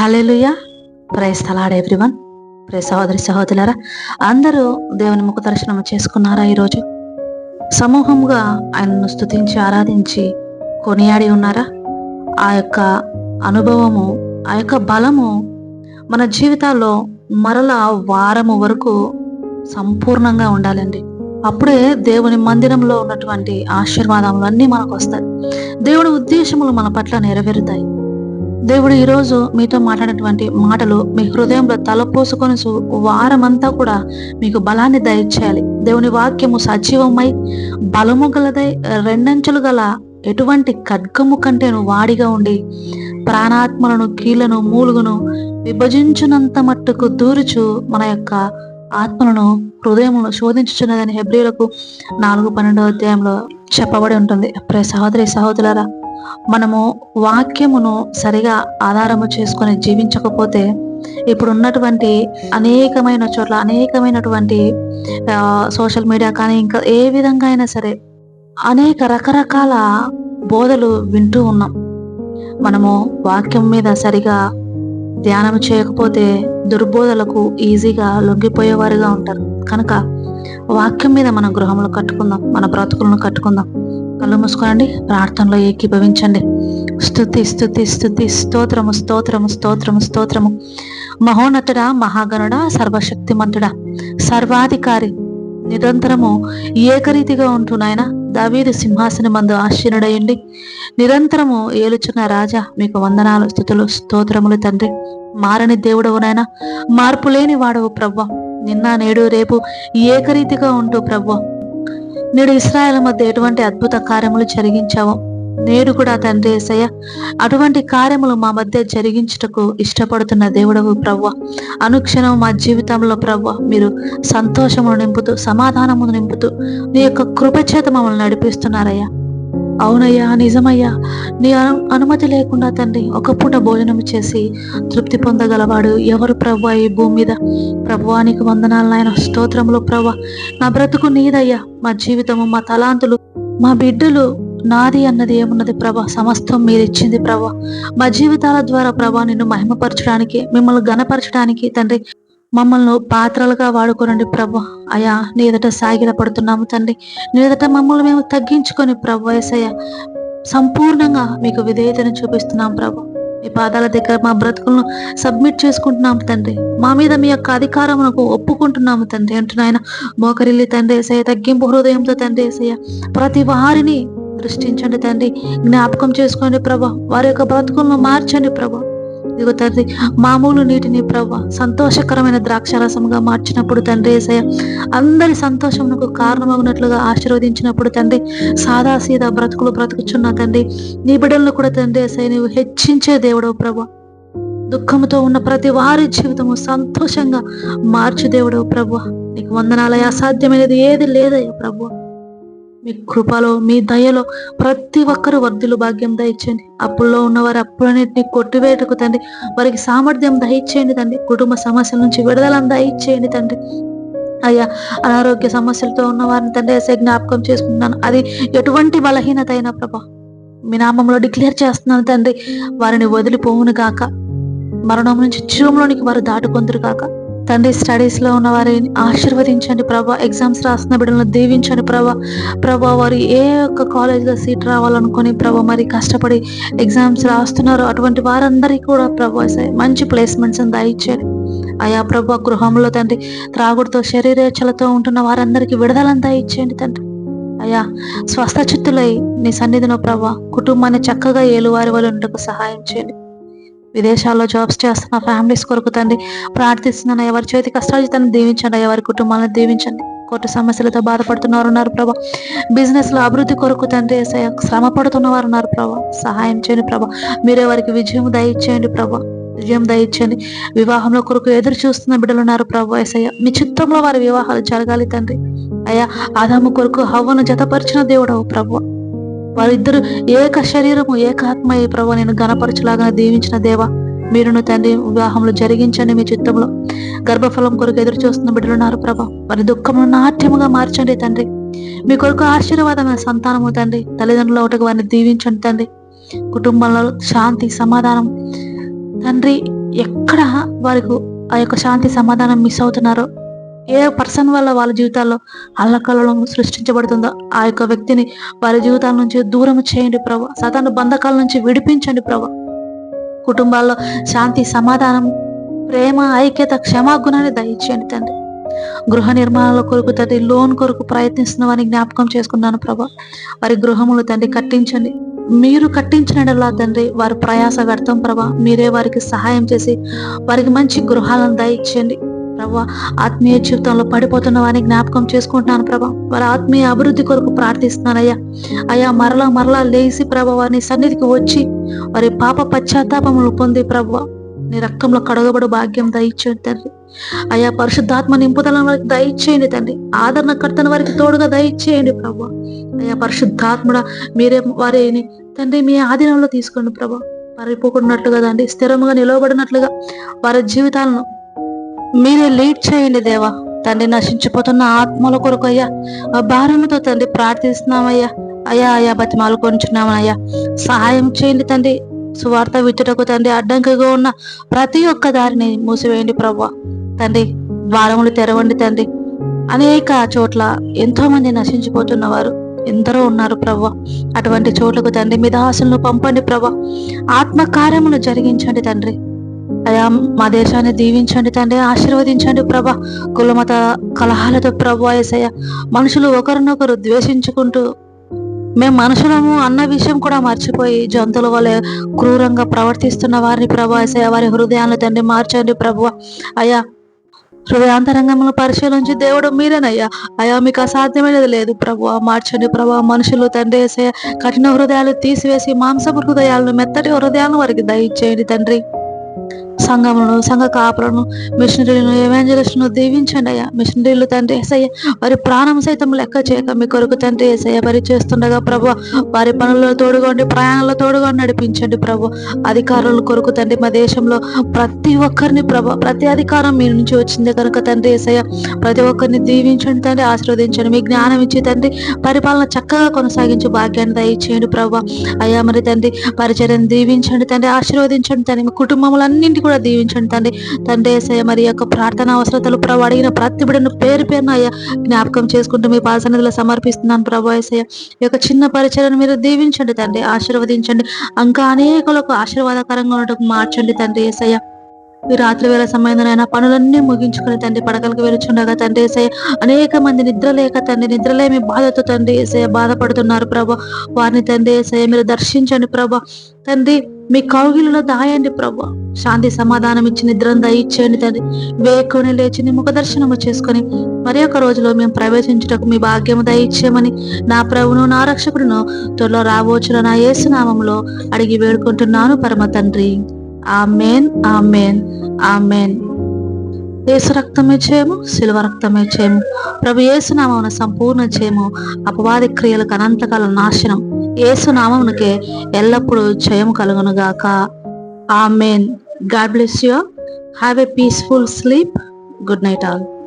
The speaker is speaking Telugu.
Hallelujah praise the Lord everyone. ప్రే సహోదరి సహోదరులరా అందరూ దేవుని ముఖ దర్శనం చేసుకున్నారా ఈరోజు? సమూహంగా ఆయనను స్తుతించి ఆరాధించి కొనియాడి ఉన్నారా? ఆ యొక్క అనుభవము ఆ యొక్క బలము మన జీవితాల్లో మరలా వారము వరకు సంపూర్ణంగా ఉండాలండి. అప్పుడే దేవుని మందిరంలో ఉన్నటువంటి ఆశీర్వాదములు అన్నీ మనకు వస్తాయి. దేవుడి ఉద్దేశములు మన పట్ల నెరవేరుతాయి. దేవుడు ఈరోజు మీతో మాట్లాడినటువంటి మాటలు మీ హృదయంలో తలపోసుకొని వారమంతా కూడా మీకు బలాన్ని దయచేయాలి. దేవుని వాక్యము సజీవమై బలము గలదై రెండంచులు గల ఎటువంటి ఖడ్గము కంటేను వాడిగా ఉండి ప్రాణాత్మలను కీళ్ళను మూలుగును విభజించునంత మట్టుకు దూరుచు మన యొక్క ఆత్మలను హృదయములను శోధించుచున్నదని హెబ్రిలకు నాలుగు పన్నెండో అధ్యాయంలో చెప్పబడి ఉంటుంది. ప్రే సహోదరి సహోదరులారా మనము వాక్యమును సరిగా ఆధారము చేసుకొని జీవించకపోతే ఇప్పుడు ఉన్నటువంటి అనేకమైన చోట్ల అనేకమైనటువంటి సోషల్ మీడియా కానీ ఇంకా ఏ విధంగా అయినా సరే అనేక రకరకాల బోధలు వింటూ ఉన్నాం. మనము వాక్యం మీద సరిగా ధ్యానం చేయకపోతే దుర్బోధలకు ఈజీగా లొంగిపోయేవారుగా ఉంటారు. కనుక వాక్యం మీద మన గృహంలో కట్టుకుందాం మన బ్రతుకులను కట్టుకుందాం. కళ్ళు మూసుకోనండి ప్రార్థనలో ఏకీభవించండి. స్థుతి స్థుతి స్థుతి స్తోత్రము స్తోత్రము స్తోత్రము స్తోత్రము. మహోన్నతుడా మహాగణుడా సర్వశక్తిమంతుడా సర్వాధికారి నిరంతరము ఏకరీతిగా ఉంటూ నాయన దావీదు సింహాసనం మందు ఆశీనుడయండి నిరంతరము ఏలుచున్న రాజా మీకు వందనాలు స్థుతులు స్తోత్రములు తండ్రి. మారని దేవుడవు నాయన మార్పు లేని వాడవు ప్రవ్వ. నిన్న నేడు రేపు ఏకరీతిగా ఉంటూ ప్రవ్వ. నేడు ఇస్రాయల్ మధ్య ఎటువంటి అద్భుత కార్యములు జరిగించావు? నేడు కూడా తండ్రి ఏసయ్య అటువంటి కార్యములు మా మధ్య జరిగించుటకు ఇష్టపడుతున్న దేవుడవు ప్రవ్వ. అనుక్షణం మా జీవితంలో ప్రవ్వ మీరు సంతోషమును నింపుతూ సమాధానమును నింపుతూ నీ యొక్క కృపచేత మమ్మల్ని నడిపిస్తున్నారయ్యా. అవునయ్యా నిజమయ్యా. నీ అనుమతి లేకుండా తండ్రి ఒక పూట భోజనం చేసి తృప్తి పొందగలవాడు ఎవరు ప్రభు ఈ భూమి మీద? ప్రభువానికి వందనాలు నాయన. స్తోత్రములు ప్రభు నా బ్రతుకు నీదయ్యా. మా జీవితము మా తలాంతులు మా బిడ్డలు నాది అన్నది ఏమున్నది ప్రభా సమస్తం మీరు ఇచ్చింది ప్రభా మా జీవితాల ద్వారా ప్రభా నిన్ను మహిమపరచడానికి మిమ్మల్ని గణపరచడానికి తండ్రి మమ్మల్ని పాత్రలుగా వాడుకోనండి ప్రభు. అయా నీ ఎదుట సాగిల పడుతున్నాము తండ్రి. నీ ఎదుట మమ్మల్ని మేము తగ్గించుకొని ప్రభు ఏసయ్య సంపూర్ణంగా మీకు విధేయతను చూపిస్తున్నాం ప్రభు. మీ పాదాల దగ్గర మా బ్రతుకులను సబ్మిట్ చేసుకుంటున్నాము తండ్రి. మా మీద మీ యొక్క అధికారమునకు ఒప్పుకుంటున్నాము తండ్రి. అంటున్నాయన మోకరిల్లి తండ్రి ఏసయ్య తగ్గింపు హృదయంతో తండ్రి ఏసయ్య ప్రతి వారిని దృష్టించండి తండ్రి. జ్ఞాపకం చేసుకోండి ప్రభా. వారి యొక్క బ్రతుకులను మార్చండి ప్రభా. ఇదిగో తండ్రి మామూలు నీటిని ప్రవ్వ సంతోషకరమైన ద్రాక్షారసముగా మార్చినప్పుడు తండ్రి ఏసయ అందరి సంతోషమునకు కారణమగినట్లుగా ఆశీర్వదించినప్పుడు తండ్రి సాదా సీదా బ్రతుకులు బ్రతుకుచున్న తండ్రి నీ బిడ్డలను కూడా తండ్రి ఏసయ నీవు హెచ్చించే దేవుడవు ప్రభా దుఃఖముతో ఉన్న ప్రతి వారి జీవితము సంతోషంగా మార్చు దేవుడవు ప్రభు నీకు వందనాలయ అసాధ్యమైనది ఏది లేదయ్యా ప్రభు మీ కృపలో మీ దయలో ప్రతి ఒక్కరు వర్ధులు భాగ్యం దయచేయండి. అప్పుల్లో ఉన్నవారు అప్పులన్నింటినీ కొట్టివేటకు తండ్రి వారికి సామర్థ్యం దయచేయండి తండ్రి. కుటుంబ సమస్యల నుంచి విడుదలను దయచేయండి తండ్రి. అయ్యా అనారోగ్య సమస్యలతో ఉన్న వారిని తండ్రి వేసే జ్ఞాపకం చేసుకుంటున్నాను. అది ఎటువంటి బలహీనత అయినా ప్రభా మీ నామంలో డిక్లేర్ చేస్తున్నాను తండ్రి. వారిని వదిలిపోవును గాక. మరణం నుంచి జీవంలోనికి వారు దాటుకొందురు కాక తండ్రి స్టడీస్లో ఉన్న వారిని ఆశీర్వదించండి ప్రభా. ఎగ్జామ్స్ రాసిన బిడ్డలను దీవించండి ప్రభా. ప్రభా వారు ఏ ఒక్క కాలేజ్లో సీట్ రావాలనుకుని ప్రభా మరి కష్టపడి ఎగ్జామ్స్ రాస్తున్నారు అటువంటి వారందరికీ కూడా ప్రభా మంచి ప్లేస్మెంట్స్ దయచేయండి. అయా ప్రభా గృహంలో తండ్రి త్రాగుడితో శరీరేచ్ఛలతో ఉంటున్న వారందరికీ విడుదలంతా దయచేయండి తండ్రి. అయ్యా స్వస్థ చిత్తులై నీ సన్నిధిలో ప్రభా కుటుంబాన్ని చక్కగా ఏలువారి వాళ్ళు ఉండకు సహాయం చేయండి. విదేశాల్లో జాబ్స్ చేస్తున్న ఫ్యామిలీస్ కొరకు తండ్రి ప్రార్థిస్తున్నాను. ఎవరి చేతి కష్టాజితాన్ని దీవించండి. ఎవరి కుటుంబాలను దీవించండి. కోర్టు సమస్యలతో బాధపడుతున్నవారు ఉన్నారు ప్రభా. బిజినెస్లో అభివృద్ధి కొరకు తండ్రి శ్రమ పడుతున్న వారు ఉన్నారు ప్రభా. సహాయం చేయండి ప్రభా. మీరే వారికి విజయం దయచేయండి ప్రభా. విజయం దయచేయండి. వివాహంలో కొరకు ఎదురు చూస్తున్న బిడ్డలు ఉన్నారు ప్రభు యేసయ్య మీ చిత్తంలో వారి వివాహాలు జరగాలి తండ్రి. అయ్యా ఆదాము కొరకు హవ్వను జతపరిచిన దేవుడవు ప్రభు. వారిద్దరు ఏక శరీరము ఏకాత్మ ఏ ప్రభు నేను గణపరచులాగా దీవించిన దేవా మీరును తండ్రి వివాహంలో జరిగించండి మీ చిత్తంలో గర్భఫలం కొరకు ఎదురు చూస్తున్న బిడ్డలున్నారు ప్రభా. వారి దుఃఖమును నాట్యముగా మార్చండి తండ్రి. మీ కొరకు ఆశీర్వాదమైన సంతానము తండ్రి. తల్లిదండ్రుల ఒకటి వారిని దీవించండి తండ్రి. కుటుంబంలో శాంతి సమాధానం. తండ్రి ఎక్కడ వారికి ఆ యొక్క శాంతి సమాధానం మిస్ అవుతున్నారో ఏ పర్సన్ వల్ల వాళ్ళ జీవితాల్లో అల్లకల్లం సృష్టించబడుతుందో ఆ యొక్క వ్యక్తిని వారి జీవితాల నుంచి దూరం చేయండి ప్రభా. సతాను బంధకాల నుంచి విడిపించండి ప్రభా. కుటుంబాల్లో శాంతి సమాధానం ప్రేమ ఐక్యత క్షమాగుణాన్ని దయచేయండి తండ్రి. గృహ నిర్మాణాల కొరకు తండ్రి లోన్ కొరకు ప్రయత్నిస్తున్న వారిని జ్ఞాపకం చేసుకున్నాను ప్రభా. వారి గృహములు తండ్రి కట్టించండి. మీరు కట్టించినలా తండ్రి వారి ప్రయాస వ్యర్థం ప్రభా. మీరే వారికి సహాయం చేసి వారికి మంచి గృహాలను దయచేయండి. ప్రభా ఆత్మీయ జీవితంలో పడిపోతున్న వారిని జ్ఞాపకం చేసుకుంటున్నాను ప్రభా. వారి ఆత్మీయ అభివృద్ధి కొరకు ప్రార్థిస్తున్నాను అయ్యా అయ్యా మరలా మరలా లేచి ప్రభా వారిని సన్నిధికి వచ్చి వారి పాప పశ్చాత్తాపములు పొంది ప్రభా నీ రక్తంలో కడగబడు భాగ్యం దయచేయండి తండ్రి. అయ్యా పరిశుద్ధాత్మ నింపుదల వారికి దయచేయండి తండ్రి. ఆదరణ కర్తన వారికి తోడుగా దయచేయండి ప్రభా. అయ్యా పరిశుద్ధాత్ముడ మీరే వారిని తండ్రి మీ ఆధీనంలో తీసుకోండి ప్రభా. పరిపోకున్నట్లుగా తండ్రి స్థిరముగా నిలవబడినట్లుగా వారి జీవితాలను మీరే లీడ్ చేయండి దేవా. తండ్రి నశించిపోతున్న ఆత్మల కొరకు అయ్యా. ఆ తండ్రి ప్రార్థిస్తున్నామయ్యా. అయ్యా అయ్యా బతిమాలు కొంచున్నామయ్యా సహాయం చేయండి తండ్రి. సువార్త విచ్చుటకు తండ్రి అడ్డంకిగా ఉన్న ప్రతి ఒక్క దారిని మూసివేయండి ప్రభు తండ్రి ద్వారములు తెరవండి తండ్రి. అనేక చోట్ల ఎంతో మంది నశించిపోతున్నవారు ఎందరో ఉన్నారు ప్రభు అటువంటి చోట్లకు తండ్రి మీ దాసులను పంపండి ప్రభు ఆత్మకార్యములు జరిగించండి తండ్రి. అయా మా దేశాన్ని దీవించండి తండ్రి ఆశీర్వదించండి ప్రభ. కులమత కలహాలతో ప్రభు ఏసయ్య మనుషులు ఒకరినొకరు ద్వేషించుకుంటూ మేము మనుషులము అన్న విషయం కూడా మర్చిపోయి జంతువుల వల్ల క్రూరంగా ప్రవర్తిస్తున్న వారిని ప్రభు ఏసయ్య వారి హృదయాలను తండ్రి మార్చండి ప్రభు. అయ్యా హృదయాంతరంగంలో పరిశీలించి దేవుడు మీరేనయ్యా. అయా మీకు అసాధ్యమైనది లేదు ప్రభు. మార్చండి ప్రభు మనుషులు తండ్రి ఏసయ్య కఠిన హృదయాలు తీసివేసి మాంసపు హృదయాలను మెత్తటి హృదయాలను వారికి దయచేయండి తండ్రి. సంఘములను సంఘ కాపులను మిషనరీలను ఏవేంజలిస్టును దీవించండి అయ్యా. మిషనరీలు తండ్రి ఏసయ్య వారి ప్రాణం సైతం లెక్క చేయక మీ కొరకు తండ్రి ఏసయ్య పరి చేస్తుండగా ప్రభు వారి పనుల్లో తోడుగోండి ప్రయాణంలో తోడుగోండి నడిపించండి ప్రభు అధికారుల కొరకు తండ్రి మా దేశంలో ప్రతి ఒక్కరిని ప్రభు ప్రతి అధికారం మీ నుంచి వచ్చింది కనుక తండ్రి ఏసయ్య ప్రతి ఒక్కరిని దీవించండి తండ్రి ఆశీర్వదించండి. మీ జ్ఞానం ఇచ్చి తండ్రి పరిపాలన చక్కగా కొనసాగించి భాగ్యాన్ని దయచేయండి ప్రభు అయ్యా మరి తండ్రి పరిచర్యను దీవించండి తండ్రి ఆశీర్వదించండి తండ్రి. మీ కుటుంబములన్నింటి కూడా దీవించండి తండ్రి. తండ్రి ఏసయ్య మరి యొక్క ప్రార్థన అవసరతలు ప్రభు అడిగిన ప్రతి బిడ్డను పేరు పేరున అయ్యా జ్ఞాపకం చేసుకుంటూ మీ పాదసన్నిధిలో సమర్పిస్తున్నాను ప్రభు ఏసయ్య. ఈ యొక్క చిన్న పరిచయను మీరు దీవించండి తండ్రి. ఆశీర్వదించండి. ఇంకా అనేకులకు ఆశీర్వాదకరంగా ఉండటం మార్చండి తండ్రి ఏసయ్య. ఈ రాత్రి వేళ సమయంలోనైనా పనులన్నీ ముగించుకుని తండ్రి పడకలకు వెలుచుండగా తండ్రి ఏసయ్య అనేక మంది నిద్ర లేక తండ్రి నిద్రలేమి బాధతో తండ్రి ఏసయ్య బాధపడుతున్నారు ప్రభా. వారిని తండ్రి ఏసయ్య మీరు దర్శించండి ప్రభా. తండ్రి మీ కౌగిలిలో దాయండి ప్రభు. శాంతి సమాధానం ఇచ్చి నిద్రను దయచేయండి తండ్రి. వేకుని లేచి నీ ముఖ దర్శనము చేసుకొని మరి ఒక రోజులో మేము ప్రవేశించుటకు మీ భాగ్యము దయచేయమని నా ప్రభును నా రక్షకుడును త్వరలో రావచ్చున నా యేసునామంలో అడిగి వేడుకుంటున్నాను పరమ తండ్రి. Amen amen amen. ఏసు రక్తమే చేయము శిలువ రక్తమే చేయము. ప్రభు ఏసునామమున సంపూర్ణ చేయము. అపవాది క్రియలకు అనంతకాల నాశనం. ఏసునామమునకే ఎల్లప్పుడూ జయం కలుగును గాక amen God bless you have a peaceful sleep. Good night all.